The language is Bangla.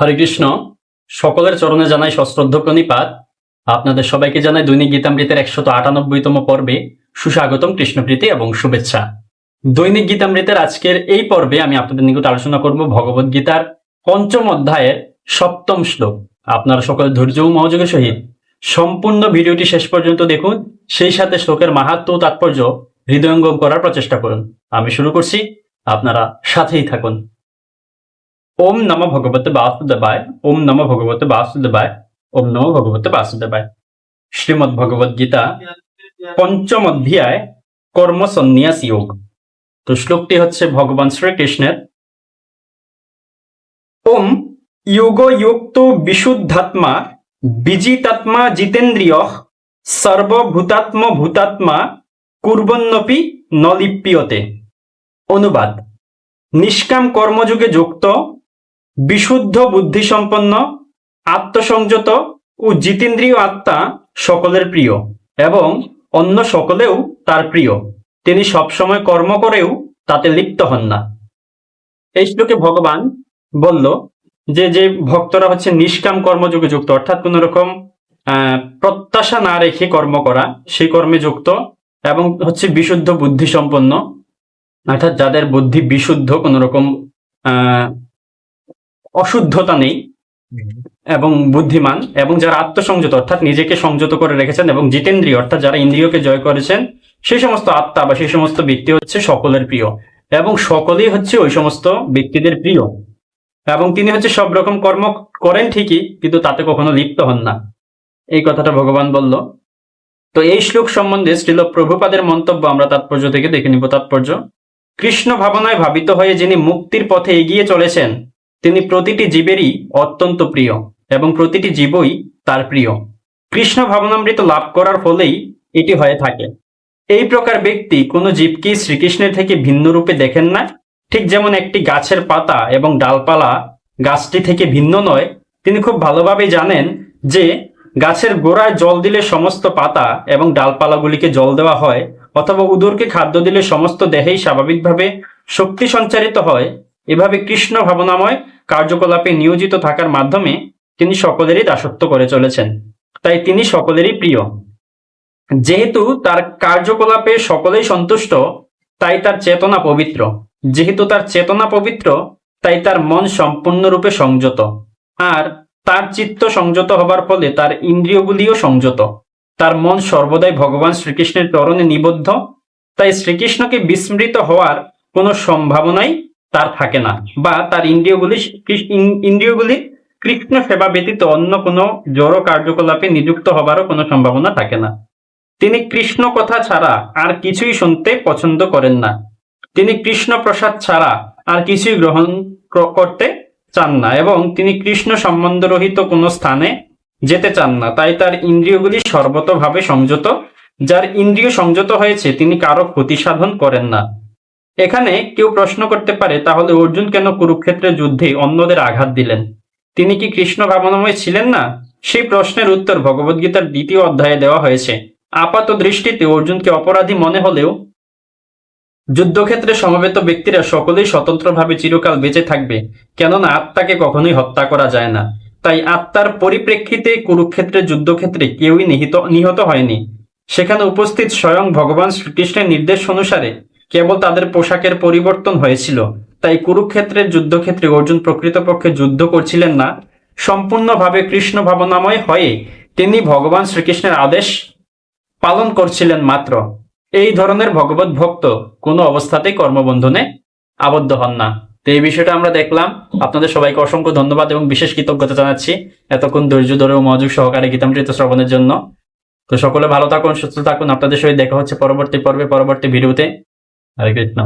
হরে কৃষ্ণ। সকলের চরণে জানাই সশ্রদ্ধ প্রণিপাত। আপনাদের সবাইকে জানাই দৈনিক গীতামৃতের একশত আটানব্বইতম পর্বে সুস্বাগতম কৃষ্ণপ্রীতি এবং শুভেচ্ছা। দৈনিক গীতামৃতের আজকের এই পর্বে আমি আপনাদের নিকট আলোচনা করব ভগবদ গীতার পঞ্চম অধ্যায়ের সপ্তম শ্লোক। আপনারা সকলে ধৈর্য ও মনোযোগের সহিত সম্পূর্ণ ভিডিওটি শেষ পর্যন্ত দেখুন। সেই সাথে শ্লোকের মাহাত্ম তাৎপর্য হৃদয়ঙ্গম করার প্রচেষ্টা করুন। আমি শুরু করছি। আপনারা সাথেই থাকুন। ওম নম ভগবতে বাসুদেবায়, ওম নম ভগবতে বাসুদেবায়, ওম নম ভগবতে বাসুদেবায়। শ্রীমদ ভগবদ গীতা পঞ্চম অধ্যায়, কর্ম সন্ন্যাস যোগ। তো শ্লোকটি হচ্ছে ভগবান শ্রীকৃষ্ণের। ওম যোগ যোক্ত বিশুদ্ধাত্মা, বিজিতাত্মা জিতেন্দ্রিয়, সর্বভূতাত্ম ভূতাত্মা, কুর্বন্নপি নলিপ্যতে। অনুবাদ। নিষ্কাম কর্মযুগে যুক্ত বিশুদ্ধ বুদ্ধিসম্পন্ন, আত্মসংযত ও জিতেন্দ্রীয় আত্মা সকলের প্রিয় এবং অন্য সকলেও তার প্রিয়। তিনি সবসময় কর্ম করেও তাতে লিপ্ত হন না। এই শ্লোকে ভগবান বলল যে যে ভক্তরা হচ্ছে নিষ্কাম কর্মযোগে যুক্ত, অর্থাৎ কোন রকম প্রত্যাশা না রেখে কর্ম করা সেই কর্মে যুক্ত এবং হচ্ছে বিশুদ্ধ বুদ্ধি সম্পন্ন অর্থাৎ যাদের বুদ্ধি বিশুদ্ধ, কোন রকম অশুদ্ধতা নেই এবং বুদ্ধিমান এবং যারা আত্মসংযত অর্থাৎ নিজেকে সংযত করে রেখেছেন এবং জিতেন্দ্রীয় অর্থাৎ যারা ইন্দ্রিয়কে জয় করেছেন সেই সমস্ত আত্মা বা সেই সমস্ত ব্যক্তি হচ্ছে সকলের প্রিয় এবং সকলেই হচ্ছে ওই সমস্ত ব্যক্তিদের প্রিয় এবং তিনি হচ্ছে সব রকম কর্ম করেন ঠিকই কিন্তু তাতে কখনো লিপ্ত হন না। এই কথাটা ভগবান বলল। তো এই শ্লোক সম্বন্ধে শ্রীল প্রভুপাদের মন্তব্য আমরা তাৎপর্য থেকে দেখে নিব তাৎপর্য। কৃষ্ণ ভাবনায় ভাবিত হয়ে যিনি মুক্তির পথে এগিয়ে চলেছেন তিনি প্রতিটি জীবেরই অত্যন্ত প্রিয় এবং প্রতিটি জীবই তার প্রিয়। কৃষ্ণ ভাবনামৃত লাভ করার ফলেই এটি হয়ে থাকে। এই প্রকার ব্যক্তি কোনো জীবকেই শ্রীকৃষ্ণের থেকে ভিন্ন রূপে দেখেন না। ঠিক যেমন একটি গাছের পাতা এবং ডালপালা গাছটি থেকে ভিন্ন নয়, তিনি খুব ভালোভাবে জানেন যে গাছের গোড়ায় জল দিলে সমস্ত পাতা এবং ডালপালাগুলিকে জল দেওয়া হয় অথবা উদরকে খাদ্য দিলে সমস্ত দেহেই স্বাভাবিকভাবে শক্তি সঞ্চারিত হয়। এভাবে কৃষ্ণ ভাবনাময় কার্যকলাপে নিয়োজিত থাকার মাধ্যমে তিনি সকলেরই দাসত্ব করে চলেছেন। তাই তিনি সকলেরই প্রিয়। যেহেতু তার কার্যকলাপে সকলেই সন্তুষ্ট, তাই তার চেতনা পবিত্র। যেহেতু তার চেতনা পবিত্র, তাই তার মন সম্পূর্ণরূপে সংযত। আর তার চিত্ত সংযত হবার ফলে তার ইন্দ্রিয়গুলিও সংযত। তার মন সর্বদাই ভগবান শ্রীকৃষ্ণের চরণে নিবদ্ধ। তাই শ্রীকৃষ্ণকে বিস্মৃত হওয়ার কোনো সম্ভাবনাই তার থাকে না বা তার ইন্দ্রিয়গুলি ইন্দ্রিয়গুলি কৃষ্ণ সেবা ব্যতীত অন্য কোনো জড় কার্যকলাপে নিযুক্ত হবারও কোনো সম্ভাবনা থাকে না। তিনি কৃষ্ণ কথা ছাড়া আর কিছুই শুনতে পছন্দ করেন না। তিনি কৃষ্ণ প্রসাদ ছাড়া আর কিছুই গ্রহণ করতে চান না এবং তিনি কৃষ্ণ সম্বন্ধরহিত কোনো স্থানে যেতে চান না। তাই তার ইন্দ্রিয়গুলি সর্বতভাবে সংযত। যার ইন্দ্রিয় সংযত হয়েছে, তিনি কারও ক্ষতি সাধন করেন না। এখানে কেউ প্রশ্ন করতে পারে, তাহলে অর্জুন কেন কুরুক্ষেত্রের যুদ্ধে অন্যদের আঘাত দিলেন? তিনি কি কৃষ্ণ ভাবনাময় ছিলেন না? সেই প্রশ্নের উত্তর ভগবদ্গীতার দ্বিতীয় অধ্যায়ে দেওয়া হয়েছে। আপাত দৃষ্টিতে অর্জুনকে অপরাধী মনে হলেও যুদ্ধক্ষেত্রে সমবেত ব্যক্তিরা সকলেই স্বতন্ত্রভাবে চিরকাল বেঁচে থাকবে, কেননা আত্মাকে কখনোই হত্যা করা যায় না। তাই আত্মার পরিপ্রেক্ষিতে কুরুক্ষেত্রের যুদ্ধক্ষেত্রে কেউই নিহিত নিহত হয়নি। সেখানে উপস্থিত স্বয়ং ভগবান শ্রীকৃষ্ণের নির্দেশ অনুসারে কেবল তাদের পোশাকের পরিবর্তন হয়েছিল। তাই কুরুক্ষেত্রের যুদ্ধক্ষেত্রে অর্জুন প্রকৃতপক্ষে যুদ্ধ করছিলেন না। সম্পূর্ণভাবে কৃষ্ণ ভাবনাময় হয়ে তিনি ভগবান শ্রীকৃষ্ণের আদেশ পালন করছিলেন মাত্র। এই ধরনের ভগবত ভক্ত কোনো অবস্থাতেই কর্মবন্ধনে আবদ্ধ হন না। তো এই বিষয়টা আমরা দেখলাম। আপনাদের সবাইকে অসংখ্য ধন্যবাদ এবং বিশেষ কৃতজ্ঞতা জানাচ্ছি এতক্ষণ ধৈর্য ধরে ও মনোযোগ সহকারে গীতামৃত শ্রবণের জন্য। তো সকলে ভালো থাকুন, সুস্থ থাকুন। আপনাদের সঙ্গে দেখা হচ্ছে পরবর্তী পর্বে, পরবর্তী ভিডিওতে। হরে কৃষ্ণ